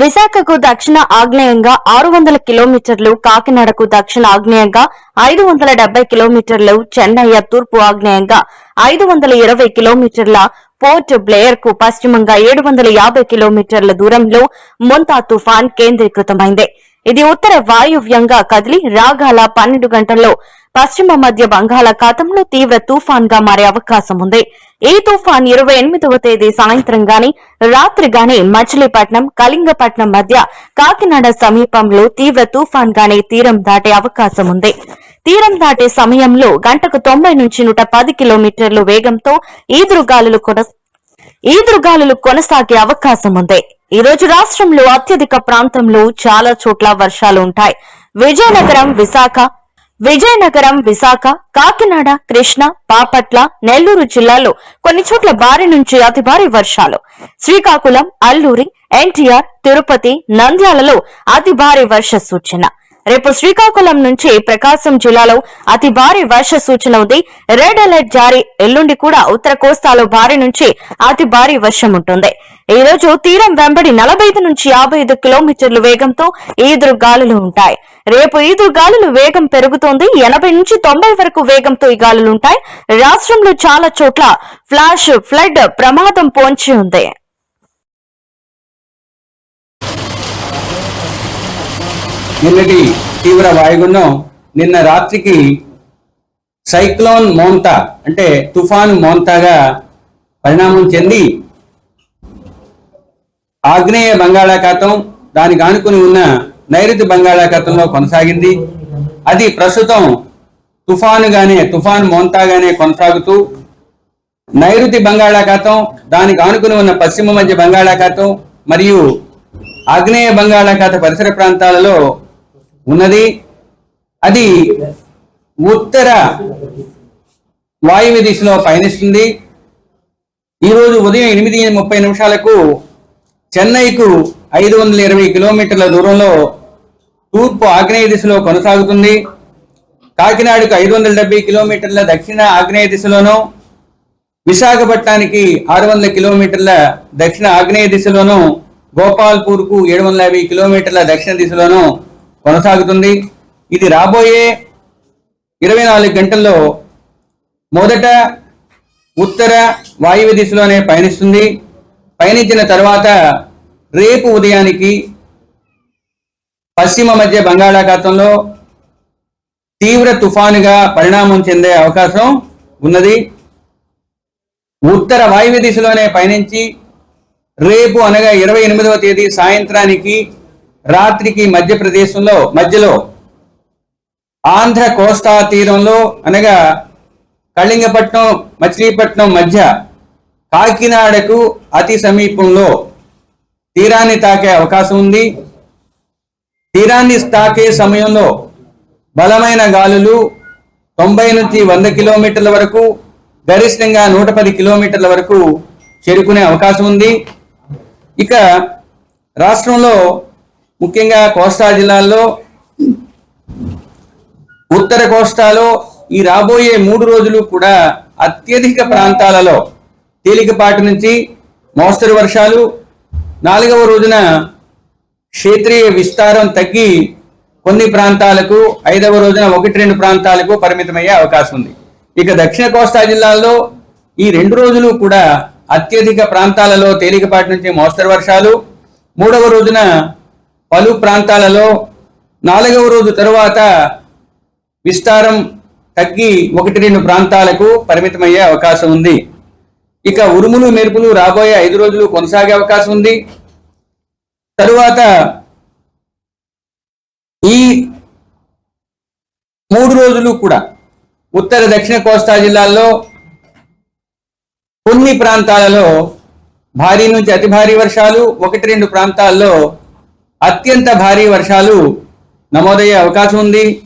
విశాఖకు దక్షిణ ఆగ్నేయంగా ఆరు వందల కిలోమీటర్లు కాకినాడకు దక్షిణ ఆగ్నేయంగా ఐదు వందల డెబ్బై కిలోమీటర్లు చెన్నయ్య తూర్పు ఆగ్నేయంగా ఐదు వందల ఇరవై కిలోమీటర్ల పోర్ట్ బ్లేయర్కు పశ్చిమంగా ఏడు వందల యాభై కిలోమీటర్ల దూరంలో మొంతా తుఫాన్ కేంద్రీకృతమైంది. ఇది ఉత్తర వాయువ్యంగా కదిలి రాగాల పన్నెండు గంటల్లో పశ్చిమ మధ్య బంగాళాఖాతంలో తీవ్ర తుఫాన్గా మారే అవకాశం ఉంది. ఈ తుఫాన్ ఇరవై ఎనిమిదవ తేదీ సాయంత్రం గాని రాత్రి గాని మచిలీపట్నం కళింగపట్నం మధ్య కాకినాడ సమీపంలో తీవ్ర తుఫాన్ గాని తీరం దాటే అవకాశం ఉంది. తీరం దాటే సమయంలో గంటకు తొంభై నుంచి నూట పది కిలోమీటర్లు వేగంతో ఈదురుగాలులు కొన ఈదురుగాలులు కొనసాగే అవకాశం ఉంది ఈ రోజు రాష్ట్రంలో అత్యధిక ప్రాంతంలో చాలా చోట్ల వర్షాలు ఉంటాయి. విజయనగరం విశాఖ విజయనగరం విశాఖ కాకినాడ కృష్ణ బాపట్ల నెల్లూరు జిల్లాల్లో కొన్ని చోట్ల భారీ నుంచి అతి భారీ వర్షాలు. శ్రీకాకుళం అల్లూరి ఎన్టీఆర్ తిరుపతి నంద్యాలలో అతి భారీ వర్ష సూచన. రేపు శ్రీకాకుళం నుంచి ప్రకాశం జిల్లాలో అతి భారీ వర్ష సూచన ఉంది. రెడ్ అలర్ట్ జారీ ఎల్లుండి కూడా ఉత్తర కోస్తాలో భారీ నుంచి అతి భారీ వర్షం ఉంటుంది. ఈ రోజు తీరం వెంబడి నలభై ఐదు నుంచి యాభై ఐదు కిలోమీటర్ల వేగంతో ఈదురు గాలులు ఉంటాయి. రేపు ఈదురు గాలులు వేగం పెరుగుతోంది. ఎనభై నుంచి తొంభై వరకు వేగంతో ఈ గాలులు ఉంటాయి. రాష్ట్రంలో చాలా చోట్ల ఫ్లాష్ ఫ్లడ్ ప్రమాదం పొంచి ఉంది. నిన్నటి తీవ్ర వాయుగుండం నిన్న రాత్రికి సైక్లోన్ మోంతా అంటే తుఫాను మోంతాగా పరిణామం చెంది ఆగ్నేయ బంగాళాఖాతం దానికి ఆనుకుని ఉన్న నైరుతి బంగాళాఖాతంలో కొనసాగింది. అది ప్రస్తుతం తుఫానుగానే తుఫాన్ మోంతాగానే కొనసాగుతూ నైరుతి బంగాళాఖాతం దానికి ఆనుకుని ఉన్న పశ్చిమ మధ్య బంగాళాఖాతం మరియు ఆగ్నేయ బంగాళాఖాత పరిసర ప్రాంతాలలో ఉన్నది. అది ఉత్తర వాయువ్య దిశలో పయనిస్తుంది. ఈరోజు ఉదయం ఎనిమిది ముప్పై నిమిషాలకు చెన్నైకు ఐదు వందల ఇరవై కిలోమీటర్ల దూరంలో తూర్పు ఆగ్నేయ దిశలో కొనసాగుతుంది. కాకినాడకు ఐదు వందల డెబ్బై కిలోమీటర్ల దక్షిణ ఆగ్నేయ దిశలోనూ విశాఖపట్నానికి ఆరు వందల కిలోమీటర్ల దక్షిణ ఆగ్నేయ దిశలోను గోపాల్పూర్కు ఏడు వందల యాభై కిలోమీటర్ల దక్షిణ దిశలోను కొనసాగుతుంది. ఇది రాబోయే ఇరవై నాలుగు గంటల్లో మొదట ఉత్తర వాయువ్య దిశలోనే పయనిస్తుంది. పయనించిన తర్వాత రేపు ఉదయానికి పశ్చిమ మధ్య బంగాళాఖాతంలో తీవ్ర తుఫానుగా పరిణామం చెందే అవకాశం ఉన్నది. ఉత్తర వాయువ్య దిశలోనే పయనించి రేపు అనగా ఇరవై ఎనిమిదవ తేదీ సాయంత్రానికి రాత్రికి మధ్యప్రదేశంలో మధ్యలో ఆంధ్ర కోస్తా తీరంలో అనగా కళింగపట్నం మచిలీపట్నం మధ్య కాకినాడకు అతి సమీపంలో తీరాన్ని తాకే అవకాశం ఉంది. తీరాన్ని తాకే సమయంలో బలమైన గాలులు తొంభై నుంచి వంద కిలోమీటర్ల వరకు గరిష్టంగా నూట పది కిలోమీటర్ల వరకు చేరుకునే అవకాశం ఉంది. ఇక రాష్ట్రంలో ముఖ్యంగా కోస్తా జిల్లాల్లో ఉత్తర కోస్తాలో ఈ రాబోయే మూడు రోజులు కూడా అత్యధిక ప్రాంతాలలో తేలికపాటి నుంచి మోస్తరు వర్షాలు. నాలుగవ రోజున క్షేత్రీయ విస్తారం తగ్గి కొన్ని ప్రాంతాలకు ఐదవ రోజున ఒకటి రెండు ప్రాంతాలకు పరిమితమయ్యే అవకాశం ఉంది. ఇక దక్షిణ కోస్తా జిల్లాల్లో ఈ రెండు రోజులు కూడా అత్యధిక ప్రాంతాలలో తేలికపాటి నుంచి మోస్తరు వర్షాలు. మూడవ రోజున పలు ప్రాంతాలలో నాలుగవ రోజు తరువాత విస్తారం తగ్గి ఒకటి రెండు ప్రాంతాలకు పరిమితమయ్యే అవకాశం ఉంది. ఇక ఉరుములు మెరుపులు రాబోయే ఐదు రోజులు కొనసాగే అవకాశం ఉంది. తరువాత ఈ మూడు రోజులు కూడా ఉత్తర దక్షిణ కోస్తా జిల్లాల్లో కొన్ని ప్రాంతాలలో భారీ నుంచి అతి భారీ వర్షాలు ఒకటి రెండు ప్రాంతాల్లో అత్యంత భారీ వర్షాలు నమోదయ్యే అవకాశం ఉంది.